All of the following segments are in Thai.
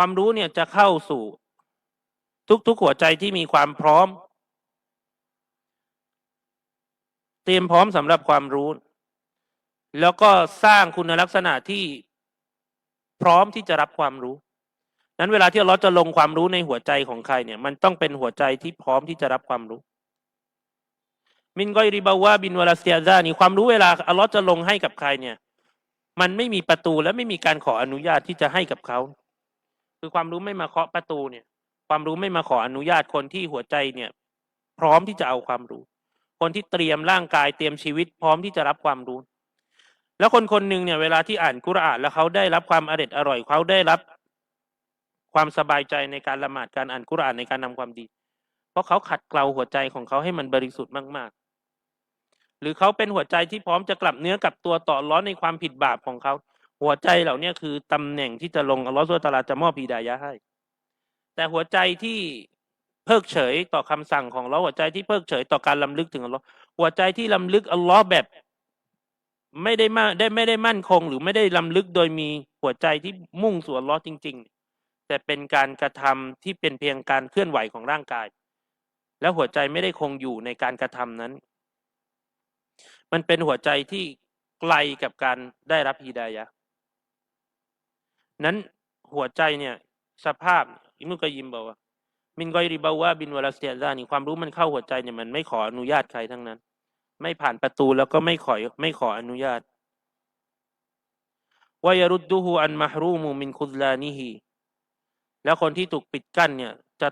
ความรู้เนี่ยจะเข้าสู่ทุกๆหัวใจที่มีความพร้อม เตรียมพร้อมสำหรับความรู้ แล้วก็สร้างคุณลักษณะที่พร้อมที่จะรับความรู้ นั้นเวลาที่เราจะลงความรู้ในหัวใจของใครเนี่ย มันต้องเป็นหัวใจที่พร้อมที่จะรับความรู้มินกอยริบาวาบินวลาเซียซานี่ความรู้เวลาอัลลอฮ์จะลงให้กับใครเนี่ย มันไม่มีประตูและไม่มีการขออนุญาตที่จะให้กับเขา คือความรู้ไม่มาเคาะประตูเนี่ย ความรู้ไม่มาขออนุญาตคนที่หัวใจเนี่ย พร้อมที่จะเอาความรู้ คนที่เตรียมร่างกายเตรียมชีวิต พร้อมที่จะรับความรู้ แล้วคนคนหนึ่งเนี่ยเวลาที่อ่านกุรอานแล้วเขาได้รับความอร็ดอร่อยเขาได้รับความสบายใจในการละหมาดการอ่านกุรอานในการนำความดี เพราะเขาขัดเกลาหัวใจของเขาให้มันบริสุทธิ์มากๆ หรือเขาเป็นหัวใจที่พร้อมจะกลับเนื้อกลับตัวต่อร้อนในความผิดบาปของเขา หัวใจเหล่านี้คือตำแหน่งที่จะลงอัลลอฮฺสุลตาราจะมอบพีดายะให้ แต่หัวใจที่เพิกเฉยต่อคำสั่งของเราหัวใจที่เพิกเฉยต่อการลำลึกถึงอัลลอฮ์หัวใจที่ลำลึกอัลลอฮ์แบบ ไม่ได้มาได้ไม่ได้มั่นคง หรือไม่ได้ลำลึกโดยมีหัวใจที่มุ่งสู่อัลลอฮ์จริง ๆ แต่เป็นการกระทำที่เป็นเพียงการเคลื่อนไหวของร่างกาย แล้วหัวใจไม่ได้คงอยู่ในการกระทำนั้น มันเป็นหัวใจที่ไกลกับการได้รับฮีดายะ นั้นหัวใจเนี่ยสภาพอิมุกยิมบอกว่า มินกอยริบาวาบินวลาเซียซานี่ความรู้มันเข้าหัวใจเนี่ยมันไม่ขออนุญาตใครทั้งนั้น ไม่ผ่านประตูแล้วก็ไม่ขอไม่ขออนุญาตวายรุดดูฮูอันมหรูมูมินคุลลานิฮีแล้วคนที่ถูกปิดกั้นเนี่ยจะ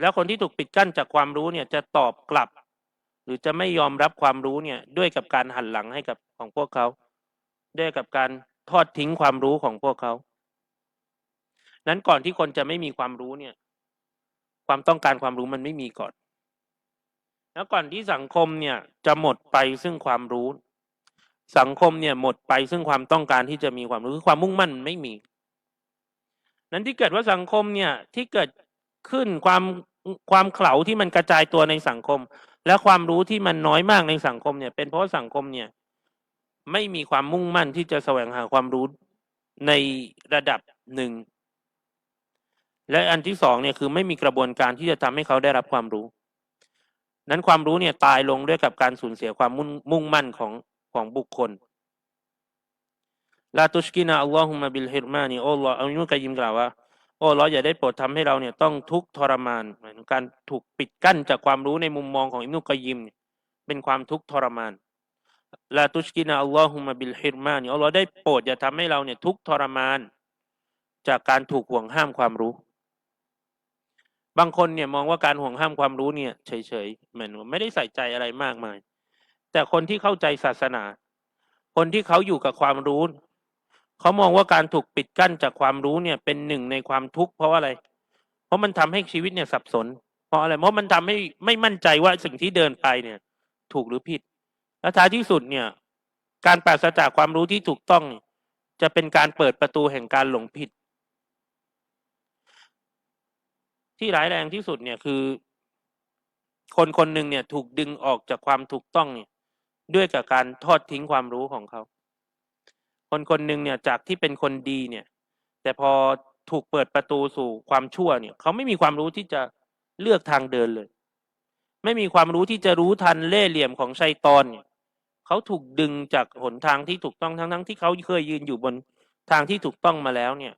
แล้วคนที่ถูกปิดกั้นจากความรู้เนี่ยจะตอบกลับ หรือจะไม่ยอมรับความรู้เนี่ยด้วยกับการหันหลังให้กับของพวกเขา ด้วยกับการ ทอดทิ้งความรู้ของพวกเขา นั้นก่อนที่คนจะไม่มีความรู้เนี่ย ความต้องการความรู้มันไม่มีก่อน แล้วก่อนที่สังคมเนี่ยจะหมดไปซึ่งความรู้ สังคมเนี่ยหมดไปซึ่งความต้องการที่จะมีความรู้คือความมุ่งมั่นไม่มี นั้นที่เกิดว่าสังคมเนี่ยที่เกิดขึ้นความความเข่าที่มันกระจายตัวในสังคม และความรู้ที่มันน้อยมากในสังคมเนี่ย เป็นเพราะสังคมเนี่ย ไม่มีความมุ่งมั่นที่จะแสวงหาความรู้ในระดับหนึ่ง และอันที่สองเนี่ยคือไม่มีกระบวนการที่จะทำให้เขาได้รับความรู้ นั้นความรู้เนี่ยตายลงด้วยกับการสูญเสียความมุ่งมุ่งมั่นของของบุคคลลาตุชกินาอัลลอฮุมะบิลฮิรมานีโอ้ลออัลยุกะยิมกล่าวว่าโอ้ลออย่าได้โปรดทำให้เราเนี่ยต้องทุกข์ทรมานการถูกปิดกั้นจากความรู้ในมุมมองของอิมนุกะยิม เป็นความทุกข์ทรมาน ลาตุชกินาอัลลอฮุมะบิลฮิรมานีอัลลอฮ์ได้โปรดอย่าทำให้เราเนี่ยทุกทรมาน จากการถูกห่วงห้ามความรู้ บางคนเนี่ยมองว่าการห่วงห้ามความรู้เนี่ยเฉยๆเหมือนไม่ได้ใส่ใจอะไรมากมาย แต่คนที่เข้าใจศาสนา คนที่เขาอยู่กับความรู้ เขามองว่าการถูกปิดกั้นจากความรู้เนี่ย เป็นหนึ่งในความทุกข์เพราะอะไร เพราะมันทำให้ชีวิตเนี่ยสับสน เพราะอะไรเพราะมันทำให้ไม่มั่นใจว่าสิ่งที่เดินไปเนี่ย ถูกหรือผิด และท้ายที่สุดเนี่ย การปราศจากความรู้ที่ถูกต้อง จะเป็นการเปิดประตูแห่งการหลงผิด ที่ร้ายแรงที่สุดเนี่ยคือ คนคนหนึ่งเนี่ยถูกดึงออกจากความถูกต้องเนี่ย ด้วยกับการทอดทิ้งความรู้ของเขา คนคนหนึ่งเนี่ยจากที่เป็นคนดีเนี่ย แต่พอถูกเปิดประตูสู่ความชั่วเนี่ย เขาไม่มีความรู้ที่จะเลือกทางเดินเลย ไม่มีความรู้ที่จะรู้ทันเล่ห์เหลี่ยมของชัยตอนเนี่ย เขาถูกดึงจากหนทางที่ถูกต้องทั้งทั้งที่เขาเคยยืนอยู่บนทางที่ถูกต้องมาแล้วเนี่ย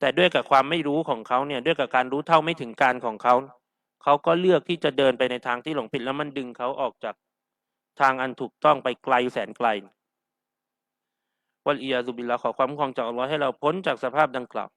แต่ด้วยกับความไม่รู้ของเขาเนี่ย ด้วยกับการรู้เท่าไม่ถึงการของเขา เขาก็เลือกที่จะเดินไปในทางที่หลงผิดแล้วมันดึงเขาออกจากทางอันถูกต้องไปไกลแสนไกลวัลอียาซุบิลลาขอความคุ้มครองจากอัลลอฮ์ให้เราพ้นจากสภาพดังกล่าว